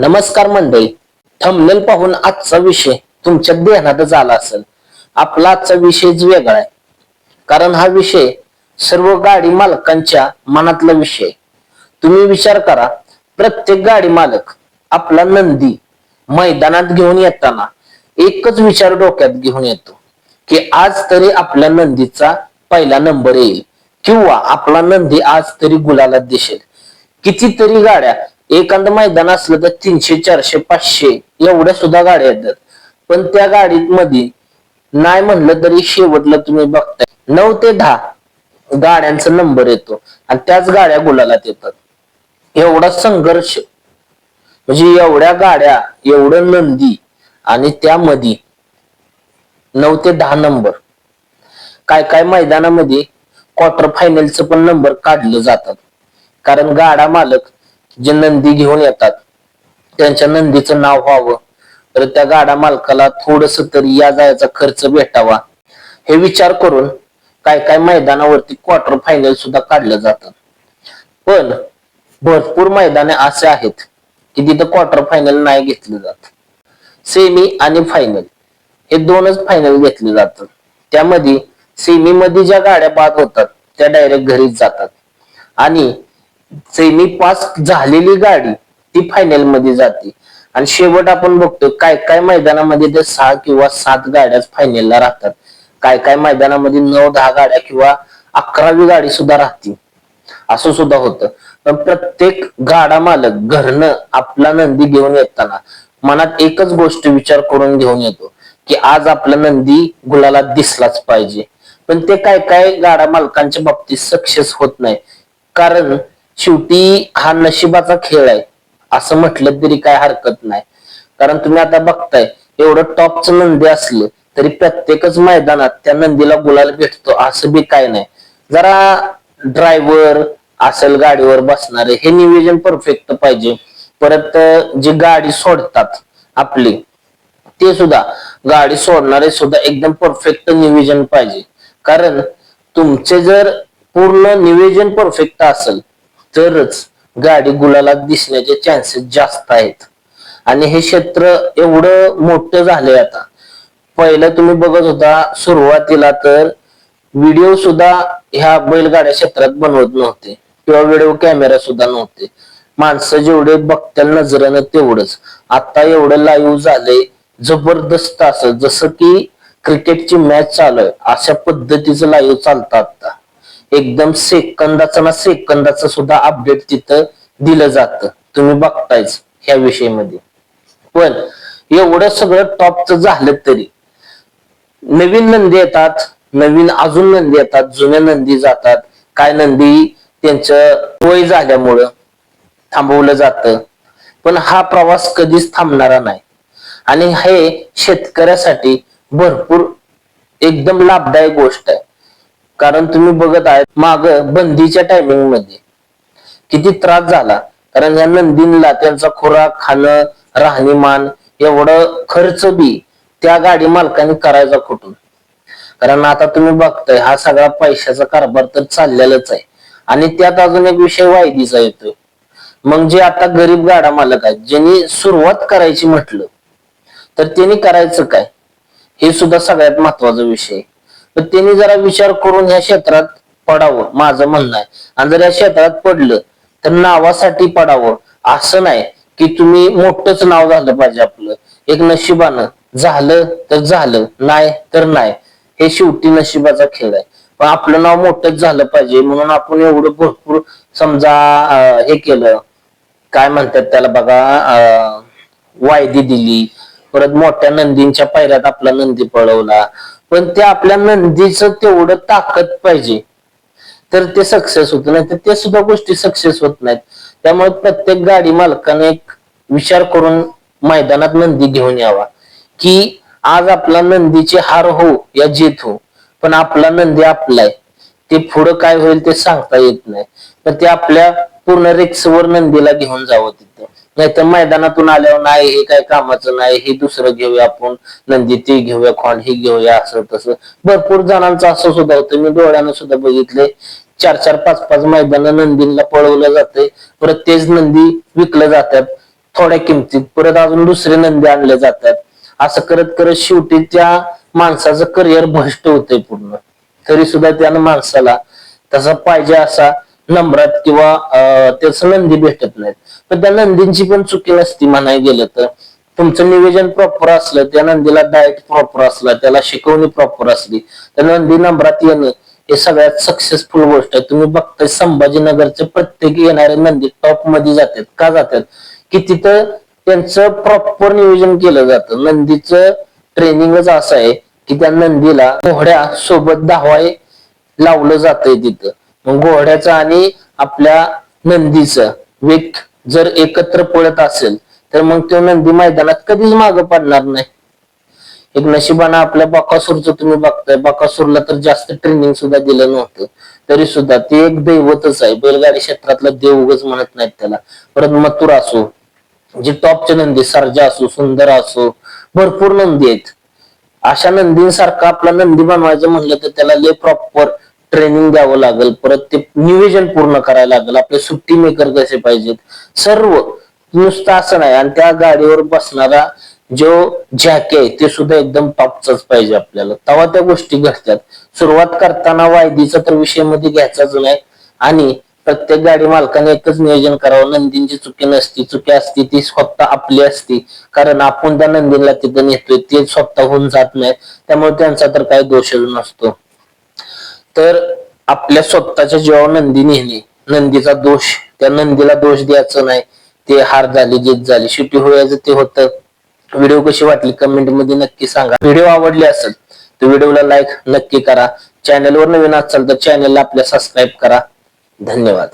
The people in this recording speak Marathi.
नमस्कार मंडळी थंबनेल पाहून आजचा विषय तुमच्या ध्यानातच आला असेल. आपला आजचा विषयच वेगळा आहे. कारण हा विषय सर्व गाडी मालकांच्या मनातला विषय तुम्ही विचार करा प्रत्येक गाडी मालक आपला नंदी मैदानात घेऊन येताना एकच विचार डोक्यात घेऊन येतो की आज तरी आपल्या नंदीचा पहिला नंबर येईल. किंवा आपला नंदी आज तरी गुलाला दिसेल. कितीतरी गाड्या एखादं मैदान असलं तर तीनशे चारशे पाचशे एवढ्या सुद्धा गाड्या येतात. पण त्या गाडीत मध्ये नाही म्हणलं तरी शेवटला तुम्ही बघताय. नऊ ते दहा गाड्यांचा नंबर येतो. आणि त्याच गाड्या गुलालात येतात. एवढा संघर्ष. म्हणजे एवढ्या गाड्या एवढं नंदी आणि त्यामध्ये नऊ ते दहा नंबर काय काय मैदानामध्ये क्वार्टर फायनलचं पण नंबर काढलं जातात. कारण गाडा मालक जे नंदी घेऊन येतात त्यांच्या नंदीचं नाव व्हावं. तर त्या गाडा मालकाला थोडस तरी या जायचा खर्च भेटावा. हे विचार करून काय काय मैदानावरती क्वार्टर फायनल सुद्धा काढलं जातात पण भरपूर मैदाने असे आहेत की तिथं क्वार्टर फायनल नाही घेतलं जात. सेमी आणि फायनल हे दोनच फायनल घेतले जातात त्यामध्ये सेमी मध्ये ज्या गाड्या बाद होतात त्या डायरेक्ट घरीच जातात. आणि सेमी पास झालेली गाडी ती फायनलमध्ये जाते. आणि शेवट आपण बघतो काय काय मैदानामध्ये ते सहा किंवा सात गाड्याच फायनलला राहतात. काय काय मैदानामध्ये नऊ दहा गाड्या किंवा अकरावी गाडी सुद्धा राहते. असं सुद्धा होतं. पण प्रत्येक गाडा मालक घरनं आपला नंदी घेऊन येताना मनात एकच गोष्ट विचार करून घेऊन येतो की आज आपला नंदी गुलाला दिसलाच पाहिजे. पण ते काय काय गाडा मालकांच्या बाबतीत सक्सेस होत नाही. कारण शेवटी हा नशिबाचा खेळ आहे. असं म्हटलं तरी काय हरकत नाही. कारण तुम्ही आता बघताय एवढं टॉपचं नंदी असलं तरी प्रत्येकच मैदानात त्या नंदीला गुलाल भेटतो असं बी काय नाही. जरा ड्रायव्हर असेल गाडीवर बसणारे हे नियोजन परफेक्ट पाहिजे. परत जी गाडी सोडतात आपली ते सुद्धा गाडी सोडणारे सुद्धा एकदम परफेक्ट नियोजन पाहिजे. कारण तुमचे जर पूर्ण नियोजन परफेक्ट असेल तरच गाडी गुलाला दिसण्याचे चान्सेस जास्त आहेत. आणि हे क्षेत्र एवढं मोठं झालंय आता. पहिलं तुम्ही बघत होता सुरुवातीला तर व्हिडिओ सुद्धा ह्या बैलगाड्या क्षेत्रात बनवत नव्हते. किंवा व्हिडिओ कॅमेरा सुद्धा नव्हते. माणसं जेवढे बघत्या नजरेनं तेवढंच. आता एवढं लाईव्ह झालंय जबरदस्त असं. जसं की क्रिकेटची मॅच चालू आहे. अशा पद्धतीचं लाईव्ह चालतं आता. एकदम सेकंदाचं ना सेकंदाचं सुद्धा अपडेट तिथं दिलं जातं. तुम्ही बघतायच ह्या विषयीमध्ये. पण एवढं सगळं टॉपचं झालं तरी नवीन नंदी येतात नवीन अजून नंदी येतात जुन्या नंदी जातात. काय नंदी? त्यांचं वय झाल्यामुळं थांबवलं जातं. पण हा प्रवास कधीच थांबणारा नाही. आणि हे शेतकऱ्यासाठी भरपूर एकदम लाभदायक गोष्ट आहे. कारण तुम्ही बघत आहात माग बंदीच्या टायमिंगमध्ये. किती त्रास झाला. कारण या नंदीनला त्यांचा खुराक खाणं राहणीमान एवढं खर्च बी त्या गाडी मालकाने करायचा कुठून कारण आता तुम्ही बघताय हा सगळा पैशाचा कारभार तर चाललेलाच आहे. आणि त्यात अजून एक विषय वायदीचा येतोय. मग जे आता गरीब गाडा मालक आहेत ज्यांनी सुरुवात करायची म्हटलं तर त्यांनी करायचं काय? हे सुद्धा सगळ्यात महत्त्वाचा विषय तर त्यांनी जरा विचार करून ह्या क्षेत्रात पडावं माझं म्हणणं आहे. आणि जर या क्षेत्रात पडलं तर नावासाठी पडावं. असं नाही की तुम्ही मोठंच नाव झालं पाहिजे आपलं. एक नशिबानं झालं तर झालं नाही तर नाही. हे शेवटी नशिबाचा खेळ आहे. पण आपलं नाव मोठंच झालं पाहिजे. म्हणून आपण एवढं भरपूर समजा हे केलं. काय म्हणतात त्याला बघा अं, वायदी दिली. परत मोठ्या नंदींच्या पायऱ्यात आपला नंदी पळवला. पण ते आपल्या नंदीच तेवढं ताकद पाहिजे. तर ते सक्सेस होत. नाही तर ते सुद्धा गोष्टी सक्सेस होत नाहीत. त्यामुळे प्रत्येक गाडी मालकाने एक विचार करून मैदानात नंदी घेऊन यावा. की आज आपला नंदीची हार हो या जीत हो. पण आपला नंदी आपलाय ते पुढं काय होईल ते सांगता येत नाही. तर ते आपल्या पूर्ण रिक्सवर नंदीला घेऊन जावं तिथं. नाहीतर मैदानातून आल्यावर नाही हे काय कामाचं नाही हे दुसरं घेऊया आपण नंदी ते घेऊया खॉन हे घेऊया असं तसं. भरपूर जणांचं असं सुद्धा होतं. मी डोळ्यानं सुद्धा बघितले चार चार पाच पाच मैदान नंदींना पळवलं जाते परत तेच नंदी विकलं जातात. थोड्या किमतीत. परत अजून दुसरे नंदी आणले जातात. असं करत करत शेवटी त्या माणसाचं करिअर भ्रष्ट होतंय पूर्ण. तरी सुद्धा त्यानं माणसाला तसा पाहिजे असा नंबरात किंवा त्याचं नंदी भेटत नाहीत. तर त्या नंदींची पण चुकी नसती म्हणाय गेलं तर. तुमचं नियोजन प्रॉपर असलं त्या नंदीला डाएट प्रॉपर असला त्याला शिकवणी प्रॉपर असली तर नंदी नंबरात येणं हे सगळ्यात सक्सेसफुल गोष्ट आहे. तुम्ही बघताय संभाजीनगरचे प्रत्येक येणारे नंदी टॉपमध्ये जातात. का जातात? की तिथं त्यांचं प्रॉपर नियोजन केलं जातं. नंदीचं ट्रेनिंगच असं आहे की त्या नंदीला घोड्या सोबत धावाय लावलं जातंय तिथं. घोड्याचं आणि आपल्या नंदीचं. वेग जर एकत्र पळत असेल तर मग तो नंदी मैदानात कधीच माग पडणार नाही. एक नशिबानं आपल्या बकासूरचं तुम्ही बघताय. बकासूरला तर जास्त ट्रेनिंग सुद्धा दिलं नव्हतं. तरी सुद्धा ते एक दैवतच आहे. बैलगाडी क्षेत्रातला देवगच म्हणत नाहीत त्याला. परत मथुर असो जे टॉपचे नंदी सरजा असो सुंदर असो भरपूर नंदी आहेत. अशा नंदींसारखा आपला नंदी बनवायचं म्हणलं तर त्याला लय प्रॉपर ट्रेनिंग द्यावं लागेल परत ते नियोजन पूर्ण करायला लागेल. आपले सुट्टी मेकर कसे पाहिजेत? सर्व नुसतं असं नाही. आणि त्या गाडीवर बसणारा जो झॅके आहे ते सुद्धा एकदम टॉपचाच पाहिजे आपल्याला. तेव्हा त्या गोष्टी घडतात. सुरुवात करताना वायदीचा तर विषयमध्ये घ्यायचाच नाही. आणि प्रत्येक गाडी मालकाने एकच नियोजन करावं. नंदींची चुकी नसती चुकी असती ती स्वतः आपली असती. कारण आपण त्या नंदीला तिथं नेतोय ते स्वतःहून जात नाही त्यामुळे त्यांचा तर काही दोषच नसतो. तर आपल्या स्वतःच्या जीवावर नंदी नेहमी नंदीचा दोष. त्या नंदीला दोष द्यायचं नाही. ते हार झाली जीत झाली. शेवटी होयाचं ते होतं. व्हिडिओ कशी वाटली कमेंटमध्ये नक्की सांगा. व्हिडिओ आवडली असेल तर व्हिडिओला लाईक नक्की करा. चॅनलवर नवीन असाल तर चॅनलला आपल्या सबस्क्राईब करा. धन्यवाद.